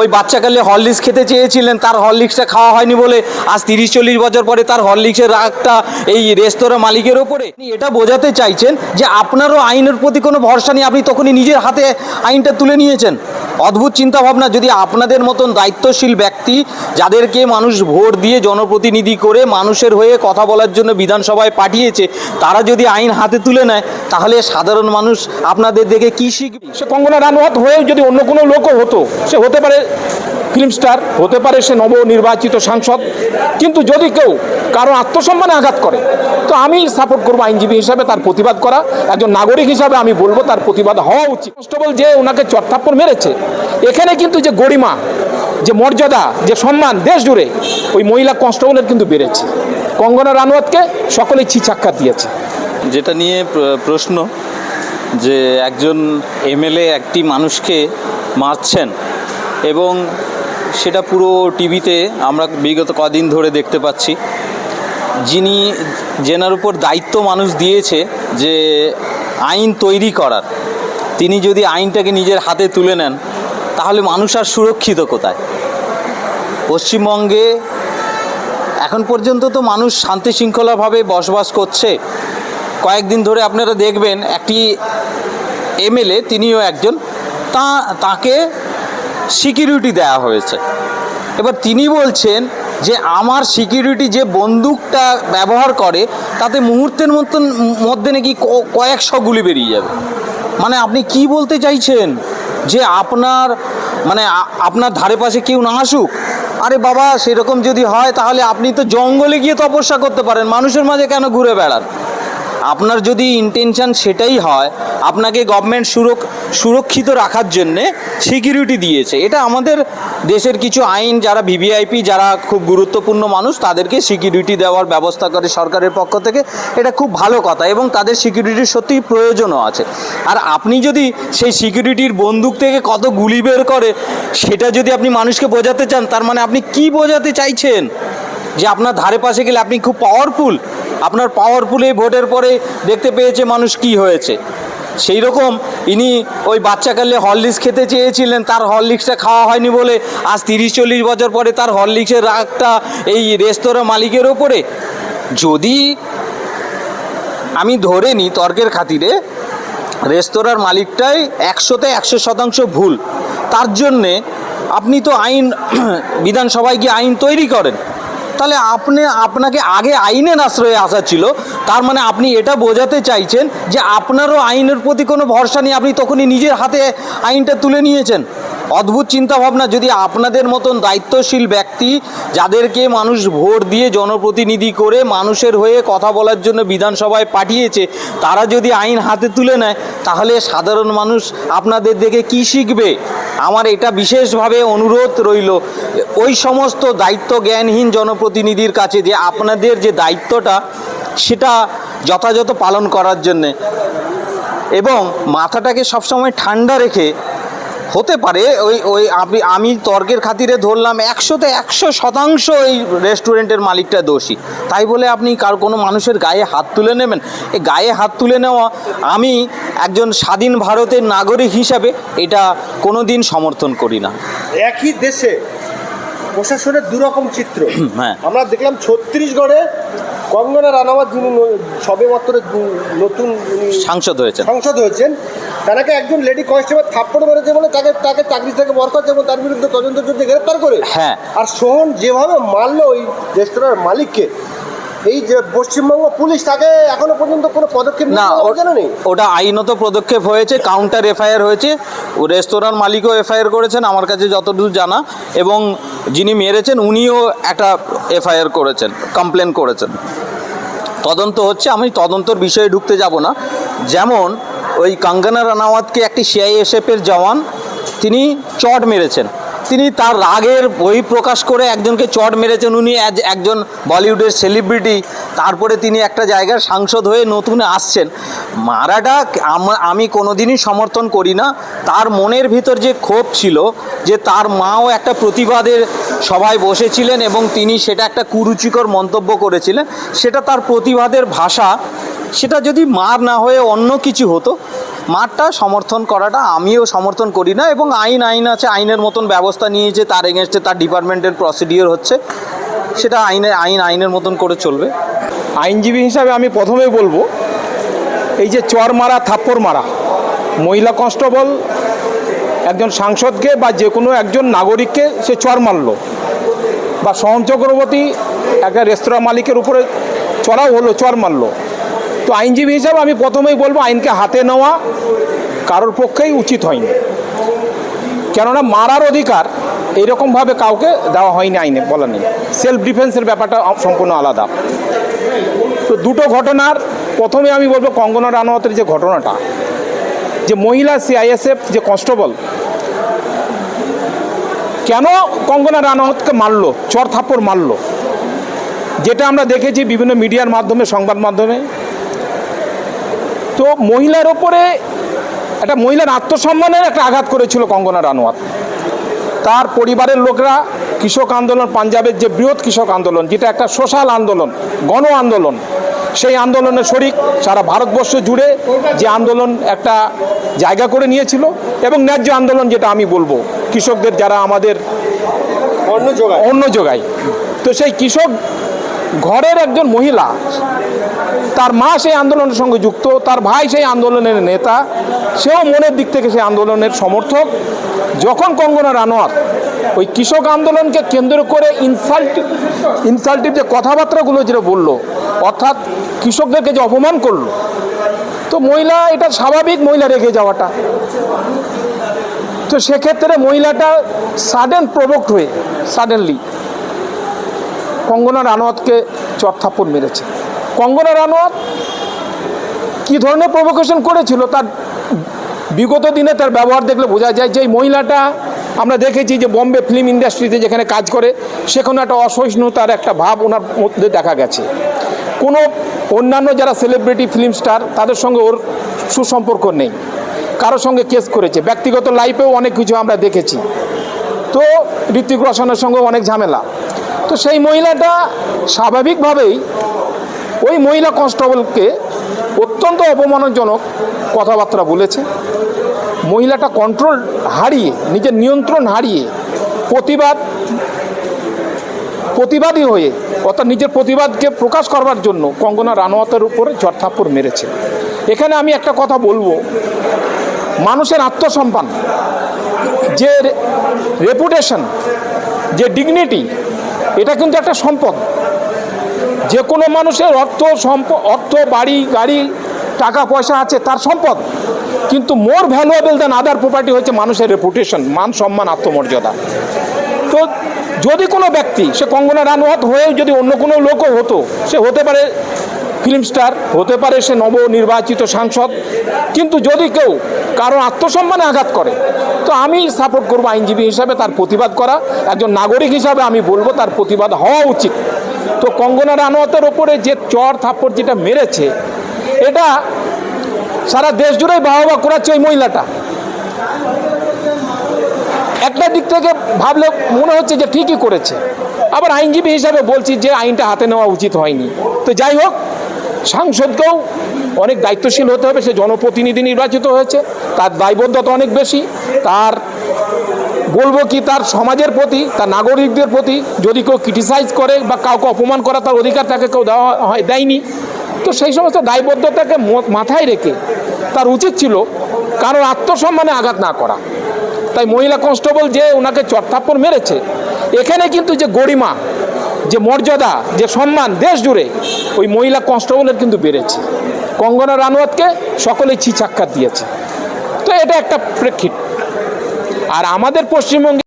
ওই বাচ্চাকালে হরলিক্স খেতে চেয়েছিলেন, তার হরলিক্সটা খাওয়া হয়নি বলে আজ তিরিশ, চল্লিশ বছর পরে তার হরলিক্সের রাগটা এই রেস্তোরাঁ মালিকের ওপরে। এটা বোঝাতে চাইছেন যে আপনারও আইনের প্রতি কোনো ভরসা নেই, আপনি তখনই নিজের হাতে আইনটা তুলে নিয়েছেন। অদ্ভুত চিন্তা ভাবনা যদি আপনাদের মতন দায়িত্বশীল ব্যক্তি যাদেরকে মানুষ ভোট দিয়ে জনপ্রতিনিধি করে মানুষের হয়ে কথা বলার জন্য বিধানসভায় পাঠিয়েছে, তারা যদি আইন হাতে তুলে নেয়, তাহলে সাধারণ মানুষ আপনাদের দেখে কী শিখবে? সে কঙ্গনা রানওয়াত হয়েও যদি অন্য কোনো লোকও হতো, সে হতে পারে ফিল্ম স্টার, হতে পারে সে নবনির্বাচিত সাংসদ, কিন্তু যদি কেউ কারও আত্মসম্মানে আঘাত করে, তো আমি সাপোর্ট করব আইনজীবী হিসাবে তার প্রতিবাদ করা, একজন নাগরিক হিসাবে আমি বলব তার প্রতিবাদ হওয়া উচিত। কনস্টেবল যে ওনাকে চটথাপ্পড় মেরেছে, এখানে কিন্তু যে গরিমা, যে মর্যাদা, যে সম্মান দেশ জুড়ে, ওই মহিলা কনস্টেবলের কিন্তু বেড়েছে। কঙ্গনা রানওয়াতকে সকলেই ছিচাক্কার দিয়েছে। যেটা নিয়ে প্রশ্ন যে একজন এমএলএ একটি মানুষকে মারছেন এবং সেটা পুরো টিভিতে আমরা বিগত কদিন ধরে দেখতে পাচ্ছি। যিনি যেনার উপর দায়িত্ব মানুষ দিয়েছে যে আইন তৈরি করার, তিনি যদি আইনটাকে নিজের হাতে তুলে নেন, তাহলে মানুষ আর সুরক্ষিত কোথায়? পশ্চিমবঙ্গে এখন পর্যন্ত তো মানুষ শান্তি শৃঙ্খলাভাবে বসবাস করছে। কয়েকদিন ধরে আপনারা দেখবেন একটি এমএলএ, তিনিও একজন, তা, তাকে সিকিউরিটি দেওয়া হয়েছে। এবার তিনি বলছেন যে আমার সিকিউরিটি যে বন্দুকটা ব্যবহার করে, তাতে মুহূর্তের মতন, মধ্যে নাকি কয়েকশো গুলি বেরিয়ে যাবে। মানে আপনি কি বলতে চাইছেন? যে আপনার মানে আপনার ধারে পাশে কেউ না আসুক? আরে বাবা, সেরকম যদি হয় তাহলে আপনি তো জঙ্গলে গিয়ে তপস্যা করতে পারেন। মানুষের মাঝে কেন ঘুরে বেড়ান? আপনার যদি ইন্টেনশন সেটাই হয়, আপনাকে গভর্নমেন্ট সুরক, সুরক্ষিত রাখার জন্যে সিকিউরিটি দিয়েছে। এটা আমাদের দেশের কিছু আইন, যারা ভিভিআইপি যারা খুব গুরুত্বপূর্ণ মানুষ, তাদেরকে সিকিউরিটি দেওয়ার ব্যবস্থা করে সরকারের পক্ষ থেকে। এটা খুব ভালো কথা এবং তাদের সিকিউরিটির সত্যিই প্রয়োজনও আছে। আর আপনি যদি সেই সিকিউরিটির বন্দুক থেকে কত গুলি বের করে, সেটা যদি আপনি মানুষকে বোঝাতে চান, তার মানে আপনি কি বোঝাতে চাইছেন? যে আপনার ধারে পাশে গেলে আপনি খুব পাওয়ারফুল আপনার পাওয়ারফুল ভোটের পরে দেখতে পেয়েছে মানুষ কি হয়েছে। সেই রকম ইনি ওই বাচ্চাকালে হরলিক্স খেতে চেয়েছিলেন, তার হরলিক্সটা খাওয়া হয়নি বলে আজ তিরিশ চল্লিশ বছর পরে তার হরলিক্সের রাগটা এই রেস্তোরাঁ মালিকের ওপরে। যদি আমি ধরে নিই তর্কের খাতিরে, রেস্তোরাঁর মালিকটাই একশোতে একশো শতাংশ ভুল। তার জন্যে আপনি তো আইন, বিধানসভায় গিয়ে আইন তৈরি করেন। তাহলে আপনি, আপনাকে আগে আইনের আশ্রয়ে আসা ছিল। তার মানে আপনি এটা বোঝাতে চাইছেন যে আপনারও আইনের প্রতি কোনো ভরসা নেই, আপনি তখনই নিজের হাতে আইনটা তুলে নিয়েছেন। অদ্ভুত চিন্তা ভাবনা যদি আপনাদের মতন দায়িত্বশীল ব্যক্তি, যাদেরকে মানুষ ভোট দিয়ে জনপ্রতিনিধি করে মানুষের হয়ে কথা বলার জন্য বিধানসভায় পাঠিয়েছে, তারা যদি আইন হাতে তুলে নেয়, তাহলে সাধারণ মানুষ আপনাদের দেখে কি শিখবে? আমার এটা বিশেষভাবে অনুরোধ রইল। ওই সমস্ত দায়িত্ব জ্ঞানহীন জনপ্রতিনিধির কাছে যে আপনাদের যে দায়িত্বটা, সেটা যথাযথ পালন করার জন্যে। এবং মাথাটাকে সবসময় ঠান্ডা রেখে হতে পারে ওই ওই আমি আমি তর্কের খাতিরে ধরলাম একশোতে একশো শতাংশ এই রেস্টুরেন্টের মালিকটা দোষী। তাই বলে আপনি কার কোনো মানুষের গায়ে হাত তুলে নেবেন? এই গায়ে হাত তুলে নেওয়া আমি একজন স্বাধীন ভারতের নাগরিক হিসাবে এটা কোনো দিন সমর্থন করি না। একই দেশে প্রশাসনের দুরকম চিত্র। হ্যাঁ। আমরা দেখলাম ছত্তিশগড়ে কঙ্গনা রানাওয়াত যিনি সবে মাত্র নতুন সাংসদ হয়েছেন সাংসদ হয়েছেন তাকে একজন লেডি কনস্টেবল থাপ্পড় মেরেছে বলে তাকে তাকে চাকরি থেকে বরখাস্ত এবং তার বিরুদ্ধে তদন্তের জন্য গ্রেপ্তার করে হ্যাঁ। আর সোহন যেভাবে মারলো ওই রেস্তোরাঁর মালিককে এই যে পশ্চিমবঙ্গ পুলিশ তাকে এখনও পর্যন্ত কোনো পদক্ষেপ না জানা নেই? ওটা আইনত পদক্ষেপ হয়েছে কাউন্টার এফআইআর হয়েছে। ও রেস্তোরাঁর মালিকও এফআইআর করেছেন আমার কাছে যতদূর জানা। এবং যিনি মেরেছেন উনিও একটা এফআইআর করেছেন কমপ্লেন করেছেন। তদন্ত হচ্ছে আমি তদন্তর বিষয়ে ঢুকতে যাব না। যেমন ওই কাঙ্গনা রানাওয়াতকে একটি সিআইএসএফের জওয়ান তিনি চট মেরেছেন। তিনি তার রাগের বই প্রকাশ করে একজনকে চট মেরেছেন। উনি একজন বলিউডের সেলিব্রিটি। তারপরে তিনি একটা জায়গার সাংসদ হয়ে নতুন আসছেন। মারাটা আমি কোনোদিনই সমর্থন করি না। তার মনের ভিতর যে ক্ষোভ ছিল, যে তার মাও একটা প্রতিবাদের সভায় বসেছিলেন এবং তিনি সেটা একটা কুরুচিকর মন্তব্য করেছিলেন। সেটা তার প্রতিবাদের ভাষা। সেটা যদি মার না হয়ে অন্য কিছু হতো মারটা সমর্থন করাটা আমিও সমর্থন করি না এবং আইন আইন আছে, আইনের মতন ব্যবস্থা নিয়েছে, তার এগেনস্টে তার ডিপার্টমেন্টের প্রসিডিওর হচ্ছে। সেটা আইনে, আইন, আইনের মতন করে চলবে। আইনজীবী হিসাবে আমি প্রথমেই বলব, এই যে চর মারা, থাপ্পড় মারা, মহিলা কনস্টেবল, একজন সাংসদকে বা যে কোনো একজন নাগরিককে সে চর মারল। বা সোহন চক্রবর্তী একটা রেস্তোরাঁ মালিকের উপরে চড়াও হলো, চর মারল। তো আইনজীবী হিসাবে আমি প্রথমেই বলব, আইনকে হাতে নেওয়া কারোর পক্ষেই উচিত হয়নি। কেননা মারার অধিকার এইরকমভাবে কাউকে দেওয়া হয়নি আইনে বলা নেই। সেলফ ডিফেন্সের ব্যাপারটা সম্পূর্ণ আলাদা। তো দুটো ঘটনার প্রথমে আমি বলব কঙ্গনা রানাওয়াতের যে ঘটনাটা, যে মহিলা সিআইএসএফ যে কনস্টেবল, কেন কঙ্গনা রানাওয়াতকে মারলো চর থাপ্পড় মারলো, যেটা আমরা দেখেছি বিভিন্ন মিডিয়ার মাধ্যমে, সংবাদ মাধ্যমে তো মহিলার ওপরে একটা মহিলার আত্মসম্মানের একটা আঘাত করেছিল কঙ্গনা রানাওয়াত। তার পরিবারের লোকরা কৃষক আন্দোলন পাঞ্জাবের যে বৃহৎ কৃষক আন্দোলন যেটা একটা সোশ্যাল আন্দোলন গণ আন্দোলন সেই আন্দোলনের শরিক সারা ভারতবর্ষ জুড়ে যে আন্দোলন একটা জায়গা করে নিয়েছিল এবং ন্যায্য আন্দোলন যেটা আমি বলব কৃষকদের যারা আমাদের অন্য যোগায়। অন্য যোগায়। তো সেই কৃষক ঘরের একজন মহিলা, তার মা সেই আন্দোলনের সঙ্গে যুক্ত, তার ভাই সেই আন্দোলনের নেতা, সেও মনের দিক থেকে সেই আন্দোলনের সমর্থক। যখন কঙ্গনা রানোয়াত ওই কৃষক আন্দোলনকে কেন্দ্র করে ইনসাল্ট ইনসাল্টিভ যে কথাবার্তাগুলো যেটা বলল, অর্থাৎ কৃষকদেরকে যে অপমান করল, তো মহিলা, এটা স্বাভাবিক মহিলা রেগে যাওয়াটা। তো সেক্ষেত্রে মহিলাটা সাডেন প্রোভোক্ট হয়ে সাডেনলি কঙ্গনা রানোয়াতকে চরথাপ্পড় মেরেছে। কঙ্গনা রানোয়াত কী ধরনের প্রভোকেশন করেছিল? তার বিগত দিনে তার ব্যবহার দেখলে বোঝা যায় যে এই মহিলাটা আমরা দেখেছি যে বম্বে ফিল্ম ইন্ডাস্ট্রিতে যেখানে কাজ করে, সেখানে একটা অসহিষ্ণুতার একটা ভাব ওনার মধ্যে দেখা গেছে। কোনো অন্যান্য যারা সেলিব্রিটি ফিল্ম স্টার তাদের সঙ্গে ওর সুসম্পর্ক নেই। কারোর সঙ্গে কেস করেছে। ব্যক্তিগত লাইফেও অনেক কিছু আমরা দেখেছি। তো ঋত্বিক রোশনের সঙ্গে অনেক ঝামেলা। তো সেই মহিলাটা স্বাভাবিকভাবেই ওই মহিলা কনস্টেবলকে অত্যন্ত অপমানজনক কথাবার্তা বলেছে। মহিলাটা কন্ট্রোল হারিয়ে, নিজের নিয়ন্ত্রণ হারিয়ে প্রতিবাদ, প্রতিবাদী হয়ে, অর্থাৎ নিজের প্রতিবাদকে প্রকাশ করবার জন্য কঙ্গনা রানাওয়াতের উপরে চরথাপ্পড় মেরেছে। এখানে আমি একটা কথা বলব। মানুষের আত্মসম্মান, যে রেপুটেশন যে ডিগনিটি এটা কিন্তু একটা সম্পদ। যে কোনো মানুষের অর্থ সম্প, অর্থ, বাড়ি, গাড়ি, টাকা, পয়সা আছে, তার সম্পদ। কিন্তু মোর ভ্যালুয়েবল দেন আদার প্রপার্টি হচ্ছে মানুষের রেপুটেশন মান, সম্মান, আত্মমর্যাদা। তো যদি কোনো ব্যক্তি, সে কঙ্গনা রানওয়াত হয়েও যদি অন্য কোনো লোকও হতো, সে হতে পারে ফিল্ম স্টার, হতে পারে সে নবনির্বাচিত সাংসদ, কিন্তু যদি কেউ কারও আত্মসম্মানে আঘাত করে, তো আমি সাপোর্ট করব আইনজীবী হিসাবে তার প্রতিবাদ করা, একজন নাগরিক হিসাবে আমি বলব তার প্রতিবাদ হওয়া উচিত। তো কঙ্গনা রানওয়াতের ওপরে যে চর থাপ্পড় যেটা মেরেছে, এটা সারা দেশ জুড়েই বাহবা করাচ্ছে ওই মহিলাটা। একটা দিক থেকে ভাবলে মনে হচ্ছে যে ঠিকই করেছে। আবার আইনজীবী হিসাবে বলছি যে আইনটা হাতে নেওয়া উচিত হয়নি। তো যাই হোক, সাংসদকেও অনেক দায়িত্বশীল হতে হবে, সে জনপ্রতিনিধি নির্বাচিত হয়েছে, তার দায়বদ্ধতা অনেক বেশি, তার বলব কি তার সমাজের প্রতি, তার নাগরিকদের প্রতি যদি কেউ ক্রিটিসাইজ করে বা কাউকে অপমান করা তার অধিকার তাকে কেউ দেওয়া হয়, দেয়নি। তো সেই সমস্ত দায়বদ্ধতাকে মাথায় রেখে তার উচিত ছিল কারোর আত্মসম্মানে আঘাত না করা। তাই মহিলা কনস্টেবল যে ওনাকে চটথাপ্পড় মেরেছে, এখানে কিন্তু যে গরিমা, যে মর্যাদা, যে সম্মান দেশ জুড়ে, ওই মহিলা কনস্টেবলের কিন্তু বেড়েছে। কঙ্গনা রানওয়াতকে সকলেই ছিচাক্কার দিয়েছে। তো এটা একটা প্রেক্ষিত। আর আমাদের পশ্চিমবঙ্গে